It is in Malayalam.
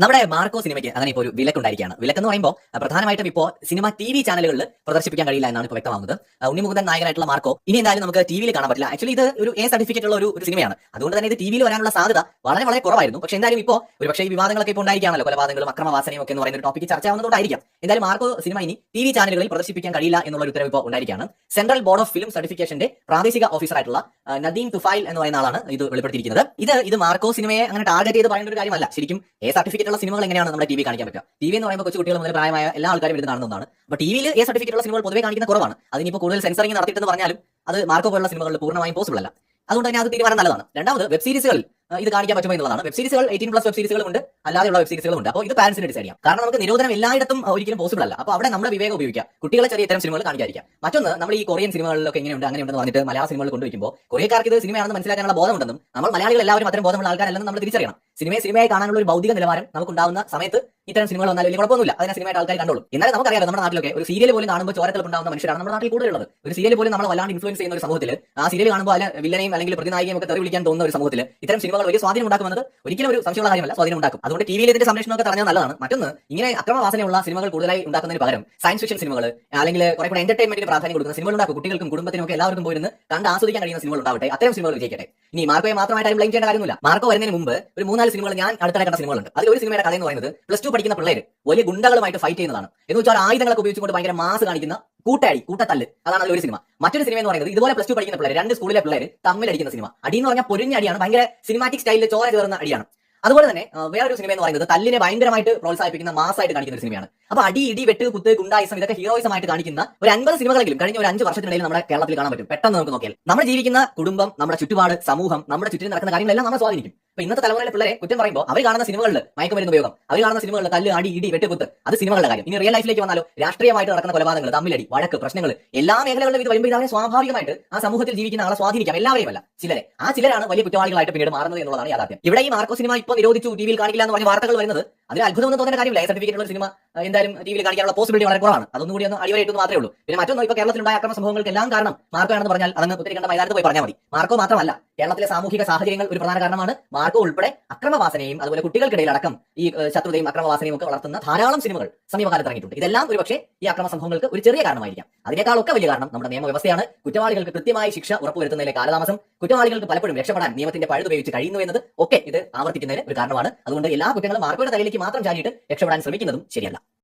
നമ്മുടെ മാർക്കോ സിനിമയ്ക്ക് അങ്ങനെ ഇപ്പോൾ ഒരു വിലക്കുണ്ടായിരിക്കുകയാണ്. വിലക്കെന്ന് പറയുമ്പോൾ പ്രധാനമായിട്ടും ഇപ്പോൾ സിനിമ ടി വി ചാനലുകളിൽ പ്രദർശിപ്പിക്കാൻ കഴിയില്ല എന്നാണ് ഇപ്പോൾ വ്യക്തമാകുന്നത്. ഉണ്ണിമുഖൻ നായകനായിട്ടുള്ള മാർക്കോ ഇനി എന്തായാലും നമുക്ക് ടി വിയിൽ കാണാൻ പറ്റില്ല. ആക്ച്വലി ഇത് ഒരു എ സർട്ടിഫിക്കറ്റ് ഉള്ള ഒരു സിനിമയാണ്. അതുകൊണ്ട് തന്നെ ഇത് ടി വിയിൽ വരാനുള്ള സാധ്യത വളരെ വളരെ കുറവായിരുന്നു. പക്ഷേ എന്തായാലും ഇപ്പോൾ ഒരു പക്ഷേ ഈ വിവാദങ്ങളൊക്കെ ഇപ്പോൾ ഉണ്ടായിരിക്കാണല്ലോ കൊലപാതകങ്ങളും അക്രമവാസനയും ഒക്കെ എന്ന് പറയുന്ന ഒരു ടോപ്പിക്ക് ചർച്ചയാവുന്നതുകൊണ്ടായിരിക്കാം എന്തായാലും മാർക്കോ സിനിമ ഇനി ടി വി ചാനലുകളിൽ പ്രദർശിപ്പിക്കാൻ കഴിയില്ല എന്നുള്ള ഒരു ഉത്തരവ് ഇപ്പോൾ ഉണ്ടായിരിക്കുകയാണ്. സെൻട്രൽ ബോർഡ് ഓഫ് ഫിലിം സർട്ടിഫിക്കേഷന്റെ പ്രാദേശിക ഓഫീസറായിട്ടുള്ള നദീം തുഫൈൽ എന്ന് പറയുന്ന ആളാണ് ഇത് വെളിപ്പെടുത്തിയിരിക്കുന്നത്. ഇത് ഇത് മാർക്കോ സിനിമയെ അങ്ങനെ ടാർഗറ്റ് ചെയ്ത് പറയേണ്ട ഒരു കാര്യമല്ല. ശരിക്കും എ സർട്ടിഫിക്കറ്റ് ഉള്ള സിനിമകൾ എങ്ങനെയാണ് നമ്മുടെ ടി വി കാണിക്കാൻ പറ്റുക? ടി വി എന്ന് പറയുമ്പോൾ കൊച്ചു കുട്ടികൾ മുതൽ പ്രായമായ എല്ലാ ആൾക്കാരും ഇത് കാണുന്നതാണ് അപ്പോൾ ടി വിയിൽ എ സർട്ടിഫിക്കറ്റ് ഉള്ള സിനിമകൾ പൊതുവെ കാണിക്കുന്ന കുറവാണ്. അതിനിപ്പോൾ കൂടുതൽ സെൻസറിംഗ് നടത്തിയിട്ടെന്ന് പറഞ്ഞാലും അത് മാർക്കോ പോലുള്ള സിനിമകൾ പൂർണമായും പോസിബിൾ അല്ല. അതുകൊണ്ട് തന്നെ അത് തീരുമാനം നല്ലതാണ്. രണ്ടാമത് വെബ് സീരീസുകൾ ഇത് കാണിക്കാൻ പറ്റുമോ എന്നുള്ളതാണ്. വെബ് സീരീസുകൾ എയ്റ്റീൻ പ്ലസ് വെബ് സീരീസുകളും ഉണ്ട്. അല്ലാതെയുള്ള വെബ് സീരീസുകളും ഉണ്ട്. അപ്പോൾ ഇത് പാരന്റ്സിന് ഡിസൈഡ് ചെയ്യാം. കാരണം നമുക്ക് നിരോധനം എല്ലായിടത്തും ഒരിക്കലും പോസിബിൾ അല്ല. അപ്പോൾ അവിടെ നമ്മുടെ വിവേകം ഉപയോഗിക്കാം. കുട്ടികളെ ചെറിയ ഇത്തരം സിനിമകൾ കാണിക്കാതിരിക്കാം. മറ്റൊന്ന് നമ്മൾ ഈ കൊറിയൻ സിനിമകളിലൊക്കെ എങ്ങനെയുണ്ട് അങ്ങനെയുണ്ടെന്ന് പറഞ്ഞിട്ട് മലയാള സിനിമകൾ കൊണ്ടുവയ്ക്കുമ്പോൾ കൊറിയക്കാർക്ക് ഇത് സിനിമയാണെന്ന് മനസ്സിലാക്കാനുള്ള ബോധമുണ്ടെന്നും നമ്മൾ മലയാളികൾ എല്ലാവരും അത്തരം ബോധമുള്ള ആൾക്കാരല്ലെന്നും നമ്മൾ തിരിച്ചറിയണം. സിനിമയെ സിനിമയായി കാണാനുള്ള ഒരു ഭൗതിക നിലവാരം നമുക്കുണ്ടാവുന്ന സമയത്ത് ഇത്തരം സിനിമകൾ വന്നാൽ വലിയ കുഴപ്പമൊന്നുമില്ല. അതിനെ സിനിമയായിട്ട് ആൾക്കാർ കണ്ടോളും. എന്നാലും നമുക്കറിയാം നമ്മുടെ നാട്ടിലൊക്കെ ഒരു സീരിയൽ പോലും കാണുമ്പോൾ ചോരത്തിൽ ഉണ്ടാവുന്ന മനുഷ്യരാണ് നമ്മുടെ നാട്ടിൽ കൂടുതലുള്ളത്. ഒരു സീരിയൽ പോലും നമ്മൾ വല്ലാണ്ട് ഇൻഫ്ലുവൻസ് ചെയ്യുന്ന ഒരു സമൂഹത്തിൽ ആ സീരിയൽ കാണുമ്പോൾ അല്ല വില്ലനെയും അല്ലെങ്കിൽ പ്രതിനായികയും ഒക്കെ തെറി വിളിക്കാൻ തോന്നുന്ന ഒരു സമൂഹത്തിൽ ഇത്തരം സിനിമകൾ വലിയ സ്വാധീനം ഉണ്ടാക്കുന്നത് ഒരിക്കലും ഒരു സംശയമുള്ള കാര്യമല്ല. സ്വാധീനം ഉണ്ടാക്കും. അതുകൊണ്ട് ടി വിയിൽ ഇതിന്റെ സംരക്ഷണമൊക്കെ തടഞ്ഞാൽ നല്ലതാണ്. മറ്റൊന്ന് ഇങ്ങനെ അക്രമവാസനയുള്ള സിനിമകൾ കൂടുതലായി ഉണ്ടാക്കുന്നതിന് പകരം സയൻസ് ഫിക്ഷൻ സിനിമകൾ അല്ലെങ്കിൽ കുറെ കൂടെ എന്റർടൈൻമെന്റിന് പ്രാധാന്യം കൊടുക്കുന്ന സിനിമകൾ ഉണ്ടാക്കും. കുട്ടികൾക്കും കുടുംബത്തിനും ഒക്കെ എല്ലാവർക്കും പോയിരുന്ന് കണ്ട് ആസ്വദിക്കാൻ കഴിയുന്ന സിനിമകൾ ഉണ്ടാവട്ടെ. അത്തരം സിനിമകൾ വിജയിക്കട്ടെ. ഇനി മാർക്കോയെ മാത്രമായിട്ട് ബ്ലെയിം ചെയ്യേണ്ട കാര്യമില്ല മാർക്കോ വരുന്നതിന് മുമ്പ് ഒരു മൂന്നാൽ സിനിമകൾ ഞാൻ അടുത്തിടെ കണ്ട സിനിമകളുണ്ട്. അതിൽ ഒരു സിനിമയുടെ കഥ എന്ന് പറയുന്നത് പ്ലസ് ടു പഠിക്കുന്ന പിള്ളേർ വലിയ ഗുണ്ടകളുമായിട്ട് ഫൈറ്റ് ചെയ്യുന്നതാണ്. എന്ന് വെച്ചാൽ ആയുധങ്ങളൊക്കെ ഉപയോഗിച്ചുകൊണ്ട് ഭയങ്കര മാസ് കാണിക്കുന്ന കൂട്ടാടി കൂട്ടത്തല്ല്. അതാണ് ഒരു സിനിമ. മറ്റൊരു സിനിമ എന്ന് പറയുന്നത് ഇതുപോലെ പ്ലസ് ടു പഠിക്കുന്ന പിള്ളേർ രണ്ട് സ്കൂളിലെ പിള്ളേർ തമ്മിൽ അടിക്കുന്ന സിനിമ. അടി എന്ന് പറഞ്ഞാൽ പൊരിഞ്ഞ അടിയാണ് ഭയങ്കര സിനിമാറ്റിക് സ്റ്റൈലിൽ ചോര ചേർന്ന അടിയാണ്. അതുപോലെ തന്നെ വേറെ വേറൊരു സിനിമ എന്ന് പറയുന്നത് തല്ലിനെ ഭയങ്കരമായിട്ട് പ്രോത്സാഹിപ്പിക്കുന്ന മാസമായിട്ട് കാണിക്കുന്ന ഒരു സിനിമയാണ്. അപ്പൊ അടി ഇടി വെട്ട് കുത്ത് ഗുണ്ടായിസം ഇതൊക്കെ ഹീറോയിസമായിട്ട് കാണിക്കുന്ന ഒരു അൻപത് സിനിമകളെങ്കിലും കഴിഞ്ഞ ഒരു അഞ്ച് വർഷത്തിനിടയിൽ നമ്മുടെ കേരളത്തിൽ കാണാൻ പറ്റും. പെട്ടെന്ന് നമുക്ക് നോക്കിയാൽ. നമ്മൾ ജീവിക്കുന്ന കുടുംബം നമ്മുടെ ചുറ്റുപാട് സമൂഹം നമ്മുടെ ചുറ്റിനും നടക്കുന്ന കാര്യങ്ങളെല്ലാം നമ്മളെ സ്വാധീനിക്കും. അപ്പൊ ഇന്നത്തെ തലമുറയിലെ പിള്ളേരെ കുറ്റം പറയുമ്പോൾ അവർ കാണുന്ന സിനിമകളിൽ മയക്കുമരുന്ന് ഉപയോഗം അവർ കാണുന്ന സിനിമകളിൽ തല്ല് അടി ഇടി വെട്ടുകുത്ത് അത് സിനിമകളുടെ കാര്യം. ഇനി റിയൽ ലൈഫിലേക്ക് വന്നാലോ? രാഷ്ട്രീയമായിട്ട് നടക്കുന്ന കൊലപാതകങ്ങൾ തമ്മിലടി വഴക്ക് പ്രശ്നങ്ങൾ എല്ലാ മേഖലകളിലും ഇത് വരുമ്പോൾ ഇതവരെ സ്വാഭാവികമായിട്ട് ആ സമൂഹത്തിൽ ജീവിക്കുന്ന ആളെ സ്വാധീനിക്കാം. എല്ലാവരെയും അല്ല ചിലരെ. ആ ചിലരാണ് വലിയ കുറ്റവാളികളായിട്ട് പിന്നീട് മാറുന്നത് എന്നുള്ളതാണ് യാഥാർത്ഥ്യം. ഇവിടെ ഈ മാർക്കോ സിനിമ ഇപ്പോൾ നിരോധിച്ചു ടി വിയിൽ കാണിക്കില്ല എന്ന് പറഞ്ഞ വാർത്തകൾ വരുന്നത് അതിന് അത്ഭുതമൊന്നും തോന്നുന്ന കാര്യമില്ല. സർട്ടിഫിക്കറ്റ് ഉള്ള സിനിമ എന്തായാലും ടി വിയിൽ കാണിക്കാനുള്ള പോസിബിലിറ്റി വളരെ കുറവാണ്. അതൊന്നും കൂടി ഒന്ന് അടിവരയിട്ട് മാത്രമേ ഉള്ളൂ. പിന്നെ മറ്റൊന്നും ഇപ്പോൾ കേരളത്തിലുണ്ടായ അക്രമ സംഭവങ്ങൾക്ക് എല്ലാം കാരണം മാർക്കോ ആണെന്ന് പറഞ്ഞാൽ അതങ്ങ് ഒത്തിരി കണ്ട മൈതാനത്ത് പോയി പറഞ്ഞാൽ മതി. മാർക്കോ മാത്രമല്ല കേരളത്തിലെ സാമൂഹിക സാഹചര്യങ്ങൾ ഒരു പ്രധാന കാരണമാണ്. മാർക്കോ ഉൾപ്പെടെ അക്രമവാസനയും അതുപോലെ കുട്ടികൾക്കിടയിൽ അടക്കം ഈ ശത്രുതയും അക്രമവാസനയും ഒക്കെ വളർത്തുന്ന ധാരാളം സിനിമകൾ സമീപകാലത്ത് ഇറങ്ങിയിട്ടുണ്ട്. ഇതെല്ലാം ഒരു പക്ഷേ ഈ അക്രമ സംഭവങ്ങൾക്ക് ഒരു ചെറിയ കാരണമായിരിക്കാം. അതിനേക്കാളൊക്കെ വലിയ കാരണം നമ്മുടെ നിയമവ്യവസ്ഥയാണ് കുറ്റവാളികൾക്ക് കൃത്യമായി ശിക്ഷ ഉറപ്പുവരുത്തുന്നതിലെ കാലതാമസം കുറ്റവാളികൾക്ക് പലപ്പോഴും രക്ഷപ്പെടാൻ നിയമത്തിന്റെ പഴുതുപയോഗിച്ച് കഴിയുന്നു എന്നത് ഒക്കെ ഇത് ആവർത്തിക്കുന്നതിന് ഒരു കാരണമാണ്. അതുകൊണ്ട് എല്ലാ കുറ്റങ്ങളും മാർക്കോയുടെ തലയിലേക്ക് മാത്രം ചാടിയിട്ട് രക്ഷപ്പെടാൻ ശ്രമിക്കുന്നതും ശരിയല്ല.